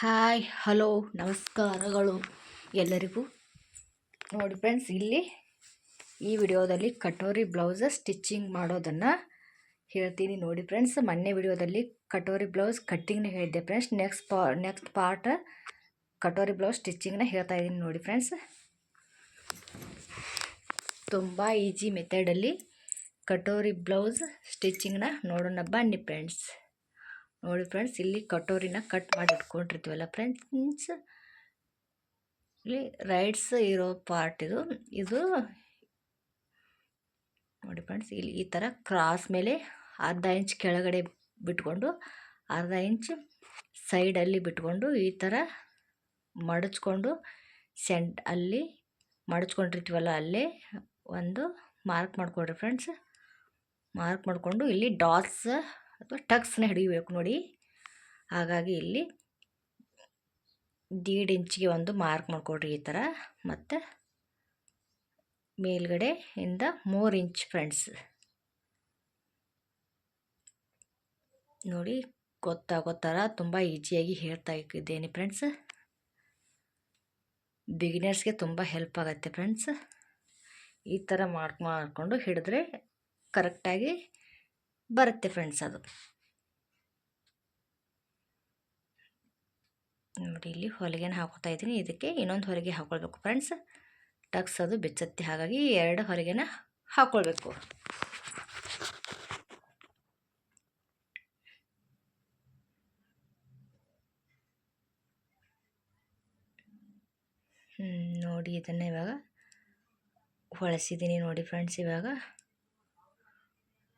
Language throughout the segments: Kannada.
ಹಾಯ್ ಹಲೋ ನಮಸ್ಕಾರಗಳು ಎಲ್ಲರಿಗೂ. ನೋಡಿ ಫ್ರೆಂಡ್ಸ್ ಇಲ್ಲಿ ಈ ವಿಡಿಯೋದಲ್ಲಿ ಕಟೋರಿ ಬ್ಲೌಸ್ ಸ್ಟಿಚ್ಚಿಂಗ್ ಮಾಡೋದನ್ನು ಹೇಳ್ತೀನಿ. ನೋಡಿ ಫ್ರೆಂಡ್ಸ್ ಮೊನ್ನೆ ವಿಡಿಯೋದಲ್ಲಿ ಕಟೋರಿ ಬ್ಲೌಸ್ ಕಟ್ಟಿಂಗ್ನ ಹೇಳಿದ್ದೆ ಫ್ರೆಂಡ್ಸ್ ನೆಕ್ಸ್ಟ್ ಪಾ ನೆಕ್ಸ್ಟ್ ಪಾರ್ಟ್ ಕಟೋರಿ ಬ್ಲೌಸ್ ಸ್ಟಿಚ್ಚಿಂಗ್ನ ಹೇಳ್ತಾ ಇದ್ದೀನಿ. ನೋಡಿ ಫ್ರೆಂಡ್ಸ್ ತುಂಬ ಈಜಿ ಮೆಥಡಲ್ಲಿ ಕಟೋರಿ ಬ್ಲೌಸ್ ಸ್ಟಿಚಿಂಗ್ನ ನೋಡೋಣ. ಬನ್ನಿ ಫ್ರೆಂಡ್ಸ್ ನೋಡಿ ಫ್ರೆಂಡ್ಸ್ ಇಲ್ಲಿ ಕಟೋರಿನ ಕಟ್ ಮಾಡಿ ಇಟ್ಕೊಂಡಿರ್ತೀವಲ್ಲ ಫ್ರೆಂಡ್ಸ್ ಇಲ್ಲಿ ರೈಟ್ಸ್ ಇರೋ ಪಾರ್ಟ್ ಇದು. ಇದು ನೋಡಿ ಫ್ರೆಂಡ್ಸ್ ಇಲ್ಲಿ ಈ ಥರ ಕ್ರಾಸ್ ಮೇಲೆ ಅರ್ಧ ಇಂಚ್ ಕೆಳಗಡೆ ಬಿಟ್ಕೊಂಡು, ಅರ್ಧ ಇಂಚ್ ಸೈಡಲ್ಲಿ ಬಿಟ್ಕೊಂಡು ಈ ಥರ ಮಡಚ್ಕೊಂಡು ಸೆಂಟ್ ಅಲ್ಲಿ ಮಡಚ್ಕೊಂಡಿರ್ತೀವಲ್ಲ ಅಲ್ಲೇ ಒಂದು ಮಾರ್ಕ್ ಮಾಡಿಕೊಡ್ರಿ ಫ್ರೆಂಡ್ಸ್ ಮಾರ್ಕ್ ಮಾಡಿಕೊಂಡು ಇಲ್ಲಿ ಡಾಟ್ಸ್ ಅಥವಾ ಟಕ್ಸ್ನ ಹಿಡಿಬೇಕು ನೋಡಿ. ಹಾಗಾಗಿ ಇಲ್ಲಿ ದೀಡ್ ಇಂಚಿಗೆ ಒಂದು ಮಾರ್ಕ್ ಮಾಡಿಕೊಡ್ರಿ ಈ ಥರ ಮತ್ತು ಮೇಲ್ಗಡೆ ಇಂದ ಮೂರು ಇಂಚ್ ಫ್ರೆಂಡ್ಸ್ ನೋಡಿ ಗೊತ್ತಾಗೋ ಥರ ತುಂಬ ಈಜಿಯಾಗಿ ಹೇಳ್ತಾ ಇದ್ದೇನೆ ಫ್ರೆಂಡ್ಸ್ ಬಿಗಿನರ್ಸ್ಗೆ ತುಂಬ ಹೆಲ್ಪ್ ಆಗುತ್ತೆ ಫ್ರೆಂಡ್ಸ್ ಈ ಥರ ಮಾರ್ಕ್ ಮಾಡಿಕೊಂಡು ಹಿಡಿದ್ರೆ ಕರೆಕ್ಟಾಗಿ ಬರುತ್ತೆ ಫ್ರೆಂಡ್ಸ್ ಅದು. ನೋಡಿ ಇಲ್ಲಿ ಹೊಲಿಗೆನ ಹಾಕೋತಾ ಇದ್ದೀನಿ. ಇದಕ್ಕೆ ಇನ್ನೊಂದು ಹೊಲಿಗೆ ಹಾಕೊಳ್ಬೇಕು ಫ್ರೆಂಡ್ಸ್ ಟಕ್ಸ್ ಅದು ಬೆಚ್ಚತ್ತಿ. ಹಾಗಾಗಿ ಎರಡು ಹೊಲಿಗೆನ ಹಾಕ್ಕೊಳ್ಬೇಕು ನೋಡಿ ಇದನ್ನು ಇವಾಗ. ಹೊಳಸಿದ್ದೀನಿ ನೋಡಿ ಫ್ರೆಂಡ್ಸ್ ಇವಾಗ.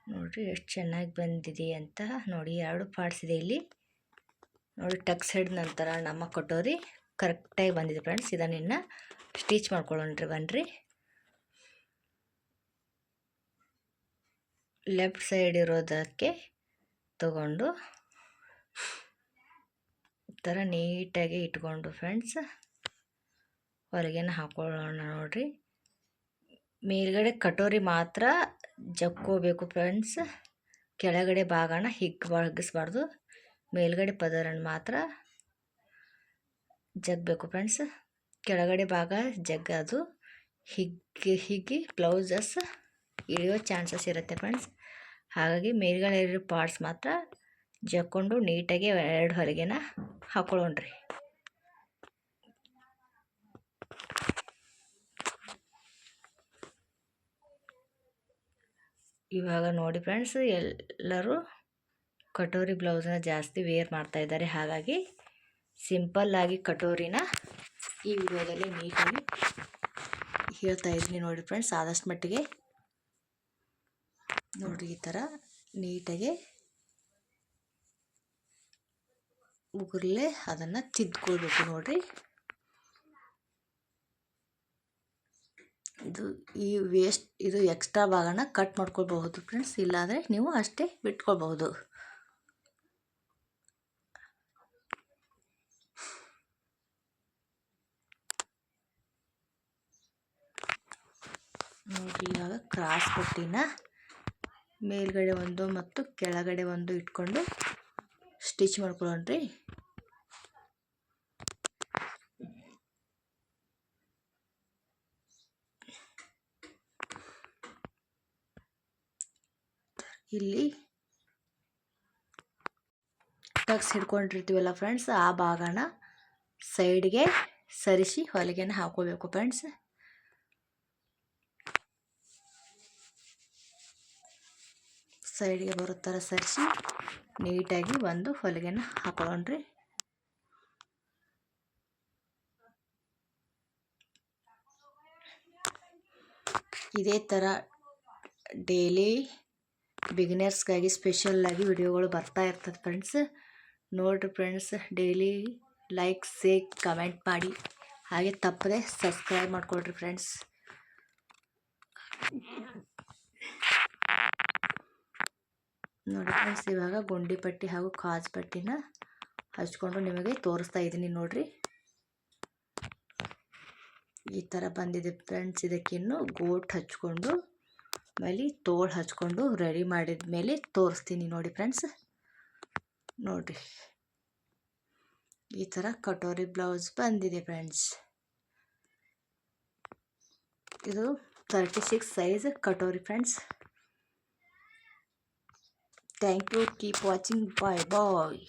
ನೋಡಿರಿ ಎಷ್ಟು ಚೆನ್ನಾಗಿ ಬಂದಿದೆ ಅಂತ. ನೋಡಿ ಎರಡು ಪಾರ್ಟ್ಸ್ ಇದೆ ಇಲ್ಲಿ. ನೋಡಿ ಟಕ್ಸ್ ಸೈಡ್ ನಂತರ ನಮ್ಮ ಕಟೋರಿ ಕರೆಕ್ಟಾಗಿ ಬಂದಿದೆ ಫ್ರೆಂಡ್ಸ್ ಇದನ್ನು ಇನ್ನು ಸ್ಟಿಚ್ ಮಾಡ್ಕೊಳ್ಳೋಣ್ರಿ ಬನ್ನಿರಿ ಲೆಫ್ಟ್ ಸೈಡ್ ಇರೋದಕ್ಕೆ ತಗೊಂಡು ಥರ ನೀಟಾಗಿ ಇಟ್ಕೊಂಡು ಫ್ರೆಂಡ್ಸ್ ಹೊರಗೇನ ಹಾಕೊಳ್ಳೋಣ ನೋಡಿರಿ. ಮೇಲ್ಗಡೆ ಕಟೋರಿ ಮಾತ್ರ ಜಕ್ಕೋಬೇಕು ಫ್ರೆಂಡ್ಸ್. ಕೆಳಗಡೆ ಭಾಗನ ಹಿಗ್ ಒಗ್ಗಿಸ್ಬಾರ್ದು ಮೇಲ್ಗಡೆ ಪದರನ್ನು ಮಾತ್ರ ಜಗ್ಬೇಕು ಫ್ರೆಂಡ್ಸ್. ಕೆಳಗಡೆ ಭಾಗ ಜಗ್ಗೋದು ಹಿಗ್ಗಿ ಹಿಗ್ಗಿ ಬ್ಲೌಸಸ್ ಇಳಿಯೋ ಚಾನ್ಸಸ್ ಇರುತ್ತೆ ಫ್ರೆಂಡ್ಸ್. ಹಾಗಾಗಿ ಮೇಲ್ಗಡೆ ಇರೋ ಪಾರ್ಟ್ಸ್ ಮಾತ್ರ ಜಕ್ಕೊಂಡು ನೀಟಾಗಿ ಎರಡು ಹೊರಗೆನ ಹಾಕೊಳ್ಳೋಣ್ರಿ. ಇವಾಗ ನೋಡಿ ಫ್ರೆಂಡ್ಸ್ ಎಲ್ಲರೂ ಕಟೋರಿ ಬ್ಲೌಸನ್ನ ಜಾಸ್ತಿ ವೇರ್ ಮಾಡ್ತಾ ಇದ್ದಾರೆ. ಹಾಗಾಗಿ ಸಿಂಪಲ್ಲಾಗಿ ಕಟೋರಿನ ಈ ವಿಡಿಯೋದಲ್ಲಿ ನೀಟಾಗಿ ಹೇಳ್ತಾ ಇದ್ದೀನಿ ನೋಡಿ ಫ್ರೆಂಡ್ಸ್ ಆದಷ್ಟು ಮಟ್ಟಿಗೆ ನೋಡಿರಿ ಈ ಥರ ನೀಟಾಗಿ ಉಗುರ್ಲೆ ಅದನ್ನು ತಿದ್ಕೊಳ್ಬೇಕು ನೋಡಿರಿ. ಇದು ಈ ವೇಸ್ಟ್ ಇದು ಎಕ್ಸ್ಟ್ರಾ ಭಾಗನ ಕಟ್ ಮಾಡ್ಕೊಳ್ಬಹುದು ಫ್ರೆಂಡ್ಸ್ ಇಲ್ಲಾಂದರೆ ನೀವು ಅಷ್ಟೇ ಬಿಟ್ಕೊಳ್ಬಹುದು. ನೋಡಿ ಇವಾಗ ಕ್ರಾಸ್ ಪಟ್ಟಿನ ಮೇಲ್ಗಡೆ ಒಂದು ಮತ್ತು ಕೆಳಗಡೆ ಒಂದು ಇಟ್ಕೊಂಡು ಸ್ಟಿಚ್ ಮಾಡ್ಕೊಳ್ಳೋಣ್ರಿ. ಇಲ್ಲಿ ಟಕ್ಸ್ ಹಿಡ್ಕೊಂಡಿರ್ತೀವಲ್ಲ ಫ್ರೆಂಡ್ಸ್ ಆ ಭಾಗನ ಸೈಡ್ಗೆ ಸರಿಸಿ ಹೊಲಿಗೆನ ಹಾಕೋಬೇಕು ಫ್ರೆಂಡ್ಸ್ ಸೈಡ್ಗೆ ಬರೋ ಥರ ಸರಿಸಿ ನೀಟಾಗಿ ಒಂದು ಹೊಲಿಗೆನ ಹಾಕೊಳ್ಳೋಣ್ರಿ. ಇದೇ ಥರ ಡೈಲಿ ಬಿಗಿನರ್ಸ್ಗಾಗಿ ಸ್ಪೆಷಲ್ಲಾಗಿ ವಿಡಿಯೋಗಳು ಬರ್ತಾ ಇರ್ತದೆ ಫ್ರೆಂಡ್ಸ್ ನೋಡಿರಿ friends daily like share comment ಮಾಡಿ. ಹಾಗೆ ತಪ್ಪದೆ ಸಬ್ಸ್ಕ್ರೈಬ್ ಮಾಡಿಕೊಡ್ರಿ ಫ್ರೆಂಡ್ಸ್ ನೋಡಿ ಫ್ರೆಂಡ್ಸ್ ಇವಾಗ ಗುಂಡಿ ಪಟ್ಟಿ ಹಾಗೂ ಕಾಜ್ ಪಟ್ಟಿನ ಹಚ್ಕೊಂಡು ನಿಮಗೆ ತೋರಿಸ್ತಾ ಇದ್ದೀನಿ ನೋಡಿರಿ. ಈ ಥರ ಬಂದಿದೆ ಫ್ರೆಂಡ್ಸ್ ಇದಕ್ಕಿನ್ನು ಗೋಟ್ ಹಚ್ಕೊಂಡು ಆಮೇಲೆ ತೋಳು ಹಚ್ಕೊಂಡು ರೆಡಿ ಮಾಡಿದ ಮೇಲೆ ತೋರಿಸ್ತೀನಿ ನೋಡಿ ಫ್ರೆಂಡ್ಸ್ ನೋಡಿರಿ. ಈ ಥರ ಕಟೋರಿ ಬ್ಲೌಸ್ ಬಂದಿದೆ ಫ್ರೆಂಡ್ಸ್ ಇದು thirty six size katori friends thank you keep watching bye bye